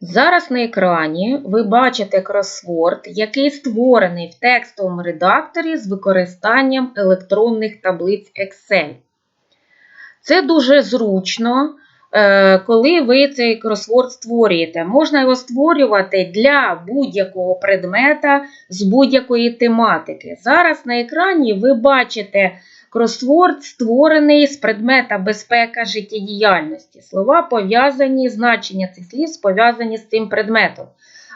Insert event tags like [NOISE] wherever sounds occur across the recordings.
Зараз на екрані ви бачите кросворд, який створений в текстовому редакторі з використанням електронних таблиць Excel. Це дуже зручно, е, коли ви цей кросворд створюєте. Можна його створювати для будь-якого предмета з будь-якої тематики. Зараз на екрані ви бачите кросворд, створений з предмета безпека життєдіяльності. Слова пов'язані, значення цих слів пов'язані з цим предметом.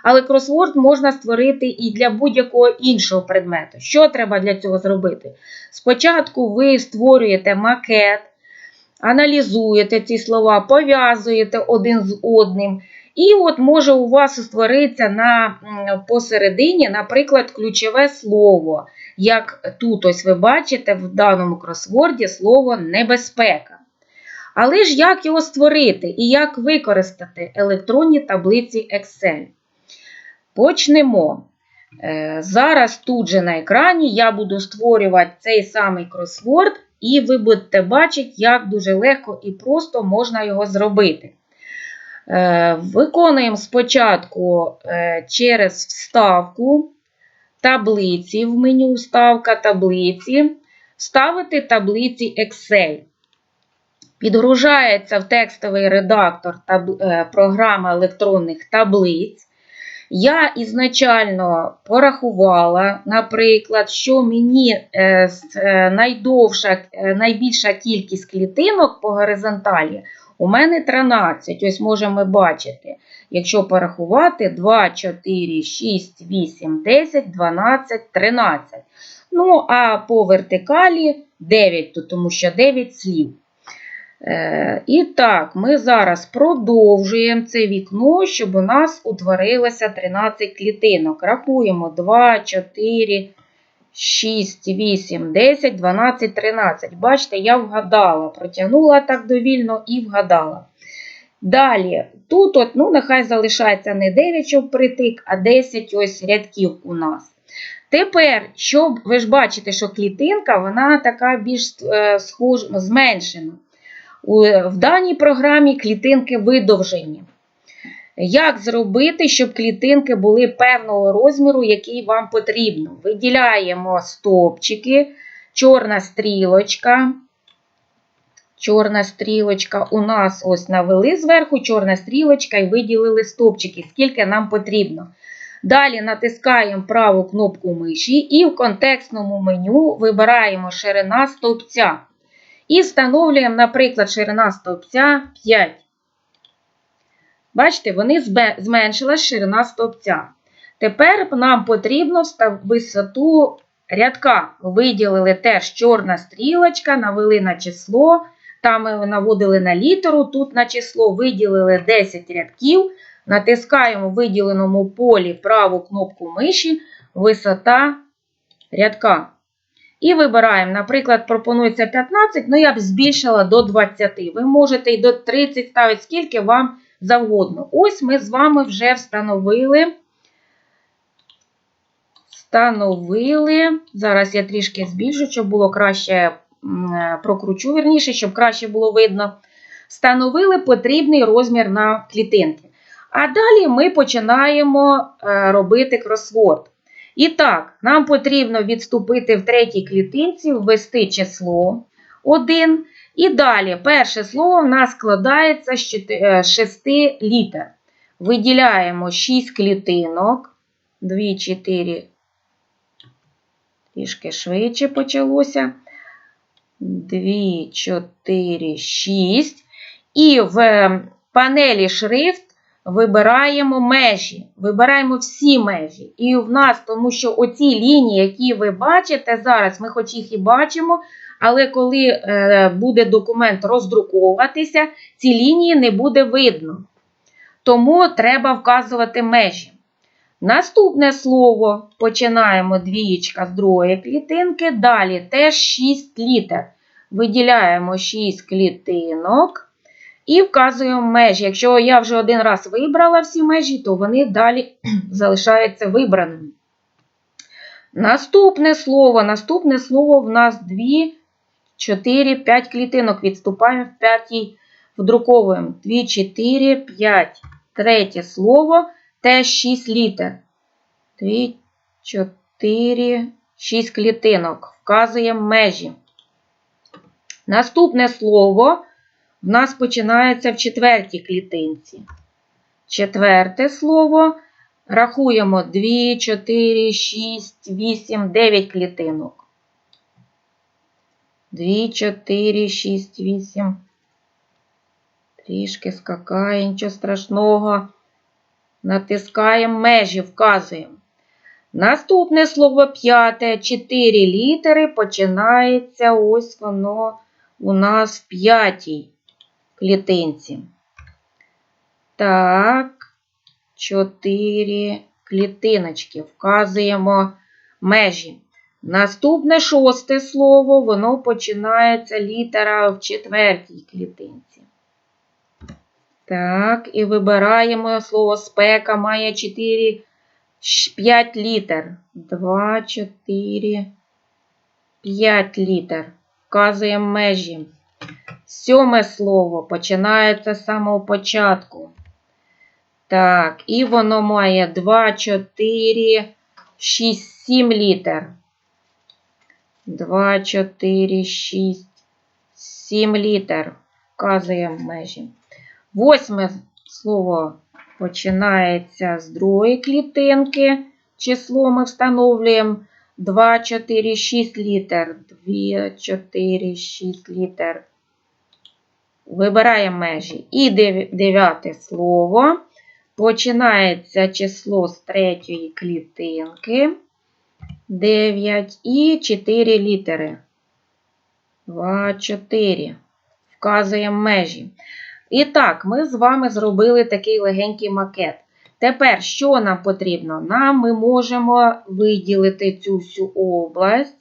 Але кросворд можна створити і для будь-якого іншого предмету. Що треба для цього зробити? Спочатку ви створюєте макет, аналізуєте ці слова, пов'язуєте один з одним. І от може у вас створитися на посередині, наприклад, ключове слово. Як тут ось ви бачите в даному кросворді слово небезпека. Але ж як його створити і як використати електронні таблиці Excel? Почнемо. Е, Зараз тут же на екрані я буду створювати цей самий кросворд, і ви будете бачити, як дуже легко і просто можна його зробити. Е, Виконуємо спочатку е, через вставку таблиці в меню Вставка таблиці, ставити таблиці Excel. Підгружається в текстовий редактор таб- е, програма електронних таблиць. Я ізначально порахувала, наприклад, що мені е, е, найдовша, найбільша кількість клітинок по горизонталі у мене 13. Ось можемо бачити. Якщо порахувати 2, 4, 6, 8, 10, 12, 13. Ну, а по вертикалі 9, тому що 9 слів. Е, І так, ми зараз продовжуємо це вікно, щоб у нас утворилося 13 клітинок. Рахуємо 2, 4, 6, 8, 10, 12, 13. Бачите, я вгадала, протягнула так довільно і вгадала. Далі, тут, от, ну, нехай залишається не 9, щоб а 10 ось рядків у нас. Тепер, щоб ви ж бачите, що клітинка вона така більш е, схож, зменшена. В даній програмі клітинки видовжені. Як зробити, щоб клітинки були певного розміру, який вам потрібно? Виділяємо стовпчики, чорна стрілочка. Чорна стрілочка у нас ось навели зверху чорна стрілочка і виділили стовпчики, скільки нам потрібно. Далі натискаємо праву кнопку миші і в контекстному меню вибираємо ширина стовпця. І встановлюємо, наприклад, ширина стовпця 5. Бачите, вони зменшилась ширина стовпця. Тепер нам потрібно висоту рядка. Виділили теж чорна стрілочка, навели на число. Там ми наводили на літеру, тут на число виділили 10 рядків. Натискаємо в виділеному полі праву кнопку миші, висота рядка. І вибираємо, наприклад, пропонується 15, ну я б збільшила до 20. Ви можете і до 30 ставити, скільки вам завгодно. Ось ми з вами вже встановили. Встановили. Зараз я трішки збільшу, щоб було краще прокручу, вірніше, щоб краще було видно. Встановили потрібний розмір на клітинки. А далі ми починаємо е, робити кросворд. І так, нам потрібно відступити в третій клітинці, ввести число 1. І далі перше слово в нас складається з 6 літер. Виділяємо 6 клітинок. 2, 4. Трішки швидше почалося. 2, 4, 6. І в панелі шрифт вибираємо межі. Вибираємо всі межі. І в нас, тому що оці лінії, які ви бачите зараз, ми хоч їх і бачимо, але коли е, буде документ роздруковуватися, ці лінії не буде видно. Тому треба вказувати межі. Наступне слово починаємо двієчка з другої клітинки, далі теж 6 літер. Виділяємо 6 клітинок і вказуємо межі. Якщо я вже один раз вибрала всі межі, то вони далі [CLEARS THROAT] залишаються вибраними. Наступне слово. Наступне слово в нас 2, 4, 5 клітинок. Відступаємо в п'ятій, вдруковуємо 2, 4, 5. третє слово теж 6 літер. 2, 4, 6 клітинок. Вказуємо межі. Наступне слово в нас починається в четвертій клітинці. Четверте слово рахуємо 2, 4, 6, 8, 9 клітинок. 2, 4, 6, 8. Трішки скакає, нічого страшного. Натискаємо межі, вказуємо. Наступне слово п'яте, 4 літери починається ось воно у нас в п'ятій клітинці. Так, 4 клітиночки. Вказуємо межі. Наступне шосте слово, воно починається літера в четвертій клітинці. Так, і вибираємо слово спека, має 4, 5 літер. 2, 4, 5 літер. Вказуємо межі. Сьоме слово починається з самого початку. Так, і воно має 2, 4, 6, 7 літер. 2, 4, 6, 7 літер. Вказуємо межі. Восьме слово починається з другої клітинки. Число ми встановлюємо 2, 4, 6 літер. 2, 4, 6 літер. Вибираємо межі. І дев'яте слово. Починається число з третьої клітинки. 9 і 4 літери. 2, 4. Вказуємо межі. І так, ми з вами зробили такий легенький макет. Тепер, що нам потрібно? Нам ми можемо виділити цю всю область.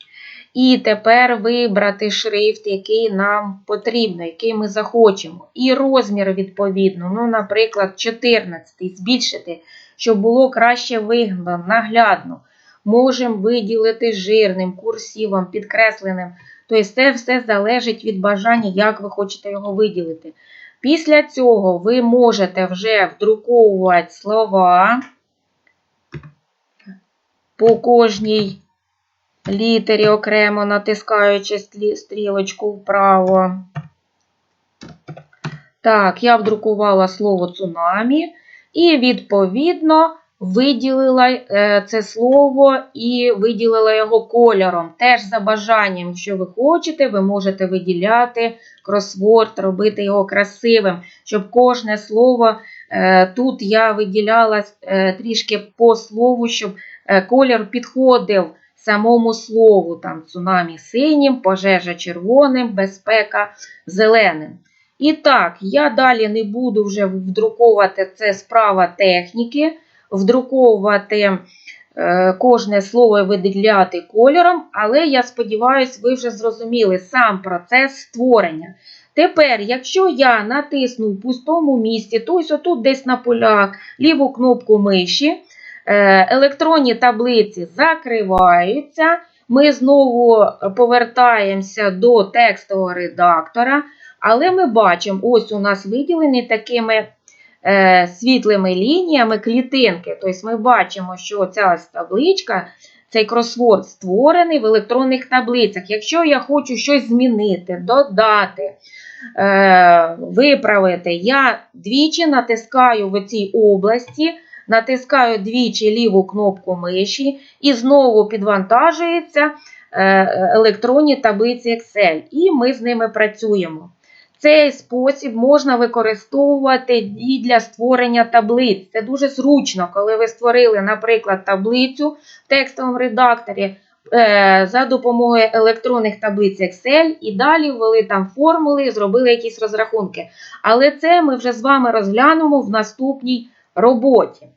І тепер вибрати шрифт, який нам потрібно, який ми захочемо. І розмір, відповідно, ну, наприклад, 14 збільшити, щоб було краще видно, наглядно. Можемо виділити жирним, курсивом, підкресленим. Тобто, це все залежить від бажання, як ви хочете його виділити. Після цього ви можете вже вдруковувати слова по кожній літері окремо натискаючи стрілочку вправо. Так, я вдрукувала слово цунамі і, відповідно, виділила е, це слово і виділила його кольором. Теж за бажанням, що ви хочете, ви можете виділяти кросворд, робити його красивим, щоб кожне слово е, тут я виділяла е, трішки по слову, щоб колір підходив самому слову, там цунамі синім, пожежа червоним, безпека зеленим. І так, я далі не буду вже вдруковувати це справа техніки, вдруковувати е, кожне слово і виділяти кольором, але я сподіваюся, ви вже зрозуміли сам процес створення. Тепер, якщо я натисну в пустому місці, тобто отут десь на полях ліву кнопку миші, Е, електронні таблиці закриваються. Ми знову повертаємося до текстового редактора, але ми бачимо, ось у нас виділені такими світлими лініями клітинки. Тобто ми бачимо, що ця табличка, цей кросворд створений в електронних таблицях. Якщо я хочу щось змінити, додати, е, виправити, я двічі натискаю в цій області натискаю двічі ліву кнопку миші і знову підвантажуються е, електронні таблиці Excel, і ми з ними працюємо. Цей спосіб можна використовувати і для створення таблиць. Це дуже зручно, коли ви створили, наприклад, таблицю в текстовому редакторі е, за допомогою електронних таблиць Excel, і далі ввели там формули зробили якісь розрахунки. Але це ми вже з вами розглянемо в наступній роботі.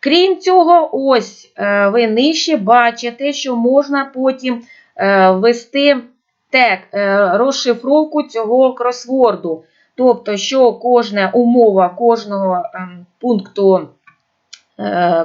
Крім цього, ось е, ви нижче бачите, що можна потім е, ввести тег, е, розшифровку цього кросворду. Тобто, що кожна умова кожного ем, пункту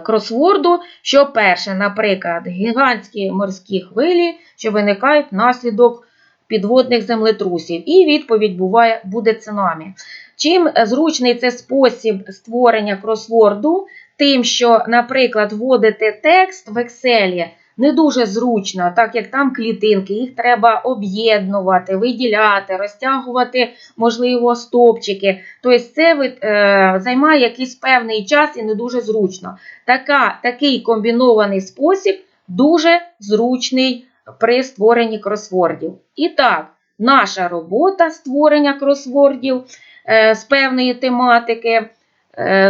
кросворду, що перше, наприклад, гігантські морські хвилі, що виникають внаслідок підводних землетрусів. І відповідь буває, буде цунамі. Чим зручний це спосіб створення кросворду, тим, що, наприклад, вводити текст в Excel не дуже зручно, так як там клітинки, їх треба об'єднувати, виділяти, розтягувати, можливо, стопчики. Тобто це е, займає якийсь певний час і не дуже зручно. Така, такий комбінований спосіб дуже зручний при створенні кросвордів. І так, наша робота створення кросвордів е, з певної тематики е,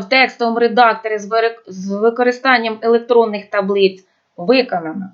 в текстовому редакторі з використанням електронних таблиць виконана.